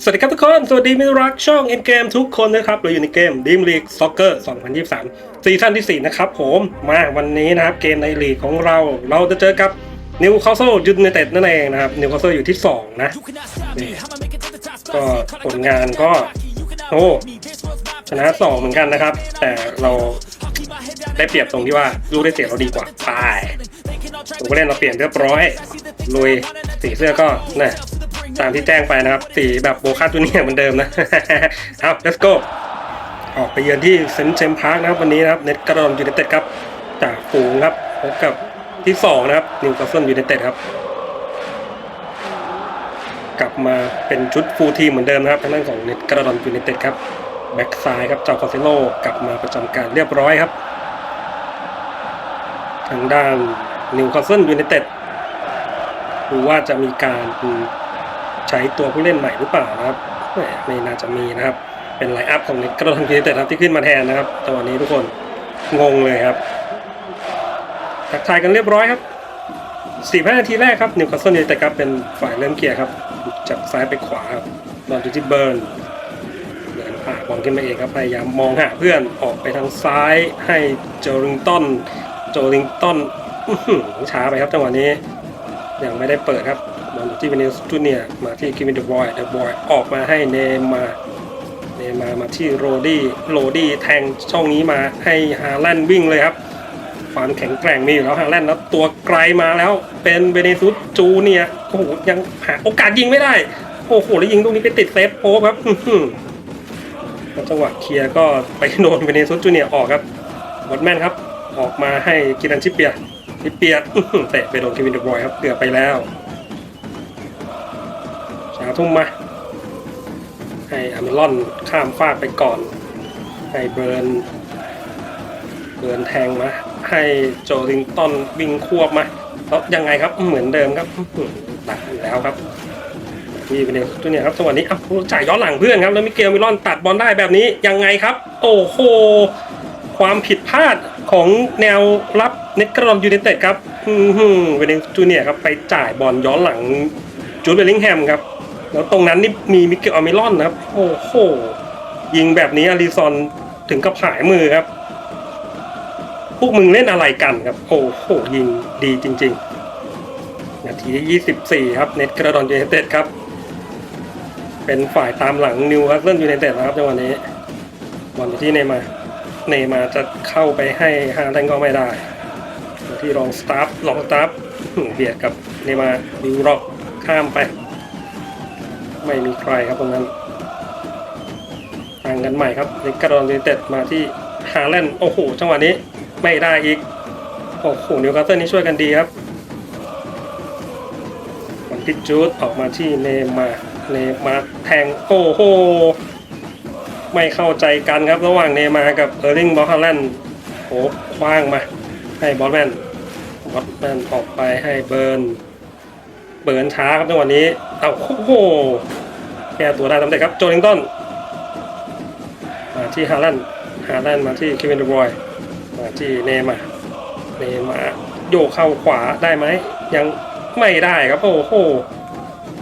สวัสดีครับทุกคน สวัสดีมิรักช่อง End Game ทุกคนนะครับ เราอยู่ในเกม Dream League Soccer 2023 ซีซั่นที่ 4 นะครับผม มาวันนี้นะครับ เกมในลีกของเรา เราจะเจอกับ Newcastle United นั่นเองนะครับ Newcastle อยู่ที่ 2 นะนี่ก็ผลงานก็โอ้ชนะ 2 เหมือนกันนะครับ แต่เราได้เปรียบตรงที่ว่าลูกได้เสียเราดีกว่าไปผมก็เล่นเราเปลี่ยนเรียบร้อยลุยสีเสื้อก็นะ ตามที่แจ้งไปนะครับสีแบบโบคาจูเนียเหมือนเดิมนะ เอา let's go ออกไปเยือนที่เซนเจมพาร์คนะครับวันนี้นะครับเน็ตกระดอนยูไนเต็ดครับ จากฝูงครับพบกับที่สองนะครับนิวคาสเซิลยูไนเต็ดครับ กลับมาเป็นชุดฟูลทีมเหมือนเดิมนะครับทางด้านของเน็ตกระดอนยูไนเต็ดครับแบ็กซ้ายครับเจ้าคอเซโลกลับมาประจำการเรียบร้อยครับ ทางด้านนิวคาสเซิลยูไนเต็ดดูว่าจะมีการ ใช้ตัวผู้เล่นใหม่หรือเปล่านะครับไม่น่าจะมีนะครับ เป็นไลน์อัพของน็ตกระดอนยูไนเต็ดครับที่ขึ้นมาแทนนะครับต่วันนี้ทุกคนงงเลยครับทักทายกันเรียบร้อยครับ45นาทีแรกครับนิวคาสเซิลยูไนเต็ดครับเป็นฝ่ายเริ่มเกียร์ครับจากซ้ายไปขวาครับบอลที่เบิร์นเดินผ่าบอลขึ้นมาเองครับพยายามมองหาเพื่อนออกไปทางซ้ายให้โจลิงตันโจลิงตันช้าไปครับจังหวะนี้ยังไม่ได้เปิดครับ ที่เวนิสจูเนียมาที่คิมินเดอะบอยเดอะบอยออกมาให้เนมาเนมามาที่โรดี้โรดี้แทงช่องนี้มาให้ฮาแลนด์วิ่งเลยครับ ความแข็งแกร่งมีอยู่แล้วฮาแลนด์แล้วตัวไกลมาแล้วเป็นเวเนซุสจูเนียโอ้โหยังหาโอกาสยิงไม่ได้ โอ้โหแล้วยิงลูกนี้ไปติดเซฟโป๊ครับจังหวะเคลียร์ก็ไปโดนเวเนซุสจูเนียออกครับบอดแมนครับออกมาให้กิรันชิเปียร์ชิเปียร์เตะไปโดนเควินเดอะบอยครับเกือบไปแล้ว ทุ่มมา ให้อเมรอนข้ามฟากไปก่อน ให้เบิร์น เบิร์นแทงมา ให้โจลิงตันวิ่งควบมา แล้วยังไงครับ เหมือนเดิมครับตัดแล้วครับที่เป็นเดตัวเนี่ยครับจังหวะนี้อ้าวจ่ายย้อนหลังเพื่อนครับ แล้วมิเกลมิลอนตัดบอลได้แบบนี้ยังไงครับ โอ้โห ความผิดพลาดของแนวรับเน็ตกรอนยูไนเต็ดครับ อือหือเวเนจูเนียครับไปจ่ายบอลย้อนหลังจูดเบลลิงแฮมครับ แล้วตรงนั้นนี่มีมิเกลอเมรอนนะครับ โอ้โห ยิงแบบนี้อาริซอนถึงกับหายมือครับ พวกมึงเล่นอะไรกันครับ โอ้โห ยิงดีจริง ๆ นาทีที่ 24 ครับ เน็ตกระดอนยูไนเต็ดครับ เป็นฝ่ายตามหลังนิวคาสเซิลยูไนเต็ดนะครับจังหวะนี้บอลที่เนมา เนมาจะเข้าไปให้ฮาแลนก็ไม่ได้ ที่รองสตาร์ฟรองสตาฟอื้อเบียดกับเนมาดิวร็อกข้ามไป ไม่มีใครครับตรงนั้นทางกันใหม่ครับเน็ตกระดอนยูเต็ดมาที่ฮาแลนด์โอ้โหจังหวะนี้ไม่ได้อีกโอ้โหนิวคาสเซิลนี่ช่วยกันดีครับวันที่จูดออกมาที่เนมาร์เนมาร์แทงโอ้โหไม่เข้าใจกันครับระหว่างเนมาร์กับเออร์ลิงบอลฮาแลนด์โอ้คว้างมาให้บอลแมนบอลแมนออกไปให้เบิร์น เบิร์นช้าครับจังหวะนี้เอาโอ้โหแก้ตัวได้สำเร็จครับโจลิงตันมาที่ฮาแลนด์ฮาแลนด์มาที่เควินเดบรอยมาที่เนมาเนมาโยกเข้าขวาได้ไหมยังไม่ได้ครับโอ้โห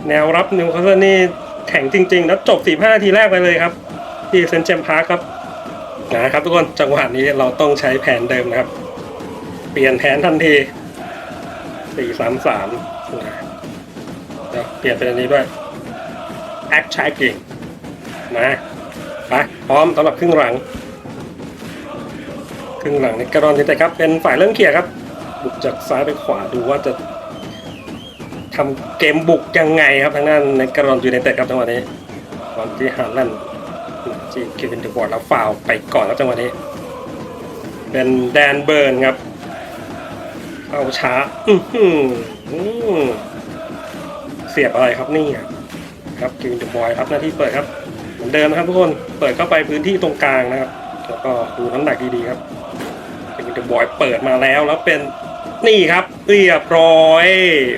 แนวรับนิวคาสเซิลนี่แข็งจริงๆ แล้วจบ 45นาทีแรกไปเลยครับ ที่เซนเจมส์พาร์คครับนะครับทุกคนจังหวะนี้เราต้องใช้แผนเดิมนะครับ เปลี่ยนแผนทันที 4-3-3นะ เปลี่ยนเป็นอันนี้ด้วย Act Tracking มาไปพร้อมสำหรับครึ่งหลัง ครึ่งหลังในกระดอนแต่ครับเป็นฝ่ายเริ่มเคลียครับ บุกจากซ้ายไปขวาดูว่าจะทำเกมบุกยังไงครับทางด้านในกระดอนยูไนเต็ดครับจังหวะนี้ก่อนที่ฮาร์แลนด์ที่เควินเดอะบอร์ดแล้วฟาวไปก่อนครับจังหวะนี้ เป็นแดนเบิร์นครับเข้าช้า อื้อหืออื้อ เสียบอะไรครับนี่ครับเควินเดอะบอยครับหน้าที่เปิดครับเหมือนเดิมนะครับทุกคนเปิดเข้าไปพื้นที่ตรงกลางนะครับแล้วก็ดูน้ำหนักดีๆครับเควินเดอะบอยเปิดมาแล้วแล้วเป็นนี่ครับเรียบร้อย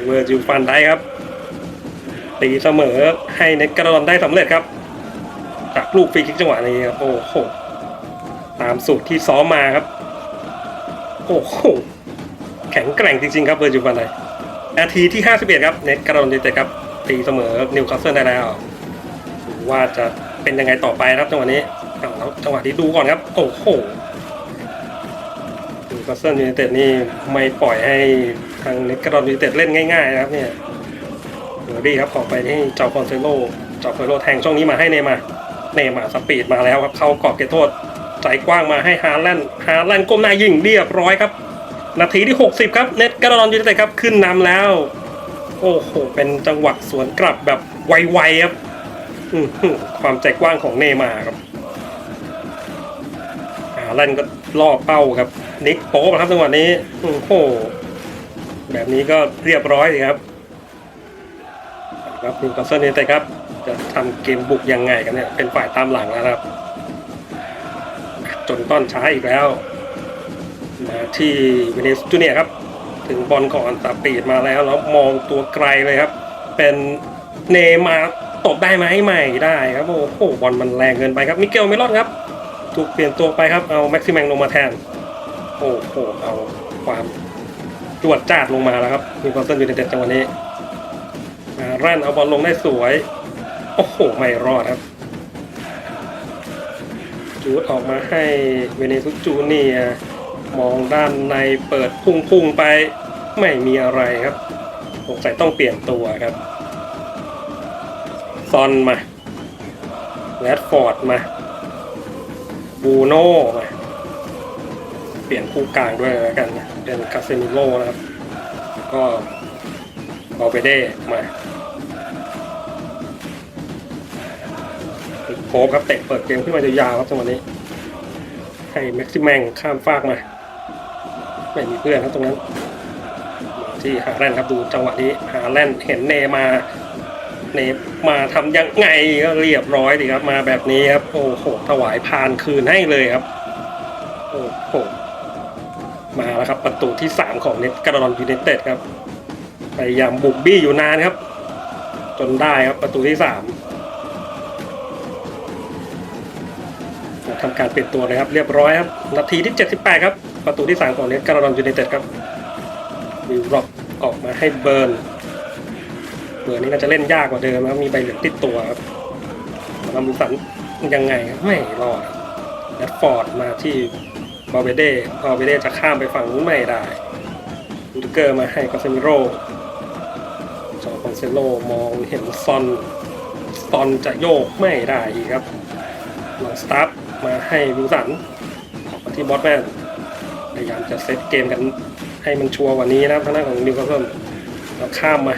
เวอร์จิลฟันได้ครับ ตีเสมอให้เน็ตกระดอนได้สำเร็จครับ จากลูกฟรีคิกจังหวะนี้ครับโอ้โหตามสูตรที่ซ้อมมาครับ โอ้โหแข็งแกร่งจริงๆครับเวอร์จิลฟันได้ นาทีที่ 51 ครับ เน็ตกระดอนดีเต็ดครับตีเสมอนิวคาสเซิลได้แล้วว่าจะเป็นยังไงต่อไปครับจังหวะนี้แล้วจังหวะนี้ดูก่อนครับ โอ้โหนิวคาสเซิลยูไนเต็ดนี่ไม่ปล่อยให้ทางเนกกรอนยูไนเต็ดเล่นง่ายๆนะครับเนี่ยเดอร์ดี้ครับขอไปให้เจ้าคอนเซโลเจ้าคอนเซโลแทงช่องนี้มาให้เนมาเนมาสปีดมาแล้วครับเข้ากรอบเขตโทษใจกว้างมาให้ฮาแลนด์ฮาแลนด์ก้มหน้ายิงเรียบร้อยครับ นาทีที่ 60 ครับ เน็ตกระดอนยูไนเต็ดครับขึ้นนำแล้ว โอ้โห เป็นจังหวะสวนกลับแบบไวๆครับความใจกว้างของเนมาครับอาลันก็ล่อเป้าครับ นิกโป๊ครับจังหวะนี้ โอ้โห แบบนี้ก็เรียบร้อยเลยครับ ครับนิวคาสเซิลยูไนเต็ดครับ จะทำเกมบุกยังไงกันเนี่ย เป็นฝ่ายตามหลังแล้วนะครับ จนต้อนช้าอีกแล้ว ที่เวเนสจูเนียร์ครับ ถึงบอลก่อนตาปีดมาแล้วแล้วมองตัวไกลเลยครับ เป็นเนมาร์ตบได้ไหมไม่ได้ครับ โอ้โหบอลมันแรงเกินไปครับมิเกลเมลอนครับ ถูกเปลี่ยนตัวไปครับเอาแม็กซิแมงลงมาแทน โอ้โหเอาความจวดจ้าดลงมาแล้วครับมีคอนเซิลยูไนเต็ดจังหวะนี้มาแร่นเอาบอลลงได้สวย โอ้โห ไม่รอดครับ จูดออกมาให้เวเนซุจูเนีย มองด้านในเปิดพุ่งๆไปไม่มีอะไรครับสงสัยต้องเปลี่ยนตัวครับซอนมาแรดฟอร์ดมาบูโน่มาเปลี่ยนคู่กลางด้วยแล้วกันนะเป็นคาเซมิโลนะครับ ก็บอลเบเด้มาโคบครับเตะเปิดเกมขึ้นมายาวครับจังหวะนี้ ให้แม็กซิแมงข้ามฟากมา ไม่มีเพื่อนครับตรงนั้น ที่หาแลนด์ครับดูจังหวะนี้หาแลนด์เห็นเนมาเนมาทำยังไงก็เรียบร้อยดีครับ มาแบบนี้ครับ โอ้โหถวายพานคืนให้เลยครับ โอ้โหมาแล้วครับ ประตูที่ 3 ของเน็ตกระดอนยูไนเต็ดครับพยายามบุกบี้อยู่นานครับ จนได้ครับประตูที่3ทำการเปลี่ยนตัวเลยครับ เรียบร้อยครับ นาทีที่ 78 ครับ ประตูที่ 3 ของเน็ตการ์ดอนยูไนเต็ดครับวิลร็อกออกมาให้เบิร์นเบิร์นนี่น่าจะเล่นยากกว่าเดิมครับมีใบเหลืองติดตัวครับลำสันยังไงครับไม่รอดแรดฟอร์ดมาที่บาเบเด้บาเบเด้จะข้ามไปฝั่งนู้นไม่ได้ลูดเกอร์มาให้คาเซมิโร่จอคอนเซโลมองเห็นซอนซอนจะโยกไม่ได้อีกครับลองสตาร์ทมาให้วิลสันออกมาที่บอสแมน พยายามจะเซตเกมกันให้มันชัวร์กว่านี้นะครับทางด้านของนิวคาสเซิลแล้วข้ามมา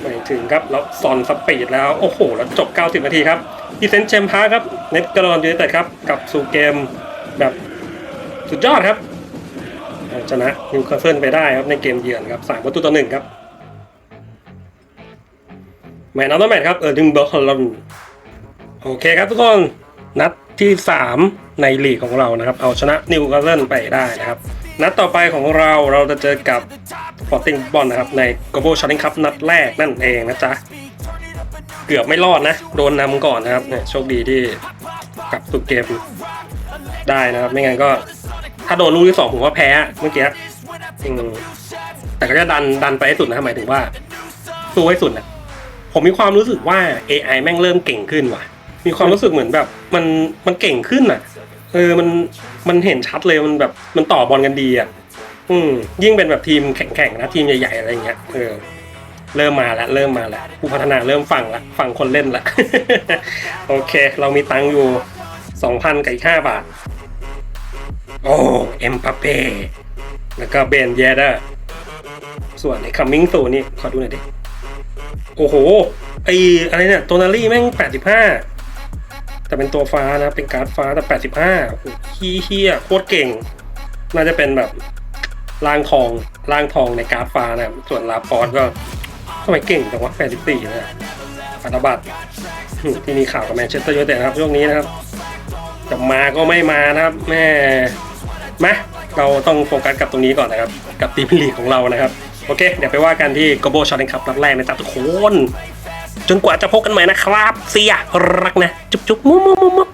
ไม่ถึงครับแล้วซอนสปีดแล้ว โอ้โห แล้วจบ 90 นาทีครับอีเซนเชมพาครับ เน็ตกระดอนยูไนเต็ดครับกลับสู่เกมแบบสุดยอดครับ ชนะนิวคาสเซิลไปได้ครับในเกมเยือนครับสามประตูต่อหนึ่งครับแมนออฟเดอแมตช์ครับเออดิงบอร์ฮอลลนโอเคครับทุกคน นัดที่3 ในลีกของเรานะครับ เอาชนะนิวคาสเซิลไปได้นะครับ นัดต่อไปของเราเราจะเจอกับฟอร์ติงบอลนะครับ ใน Global Challenge Cup นัดแรกนั่นเองนะจ๊ะ เกือบไม่รอดนะ โดนนำก่อนนะครับเนี่ยโชคดีที่กลับสู่เกมได้นะครับ ไม่งั้นก็ ถ้าโดนลูกที่สองผมว่าแพ้เมื่อกี้แต่ก็จะดันดันไปให้สุดนะหมายถึงว่าสู้ให้สุดนะผมมีความรู้สึกว่า AI แม่งเริ่มเก่งขึ้นว่ะ มีความรู้สึกเหมือนแบบ มันมันเก่งขึ้นอะ เออมันมันเห็นชัดเลยมันแบบมันต่อบอลกันดีอะอืมยิ่งเป็นแบบทีมแข่งๆนะทีมใหญ่ๆอะไรเงี้ยเออเริ่มมาแล้วเริ่มมาแล้วผู้พัฒนาเริ่มฟังละฟังคนเล่นละ โอเค เรามีตังค์อยู่สองพันกับอีกห้าบาท โอ้ เอ็มปาเป้แล้วก็เบนเยเดอร์ส่วนไอ้คัมมิงสูนี่ ขอดูหน่อยดิ โอ้โห ไอ้อะไรเนี่ย โตนารี่แม่งแปดสิบห้า แต่เป็นตัวฟ้านะ เป็นการ์ดฟ้าแต่แปดสิบห้าฮีเฮียโคตรเก่ง น่าจะเป็นแบบร่างทองร่างทองในการ์ดฟ้านะครับ ส่วนลาปอสก็ทำไมเก่งแต่ว่าแปดสิบสี่นะปัตบัตรที่มีข่าวกับแมนเชสเตอร์ยูไนเต็ดนะครับช่วงนี้นะครับจะมาก็ไม่มานะครับแม่มาเราต้องโฟกัสกับตรงนี้ก่อนนะครับ กับทีมลีกของเรานะครับ โอเค เดี๋ยวไปว่ากันที่ Global Challenge Cup นัดแรกนะจ๊ะทุกคน จนกว่าจะพบกันใหม่นะครับเสียรักนะ จุ๊บจุ๊บมุ๊มุ๊มุ๊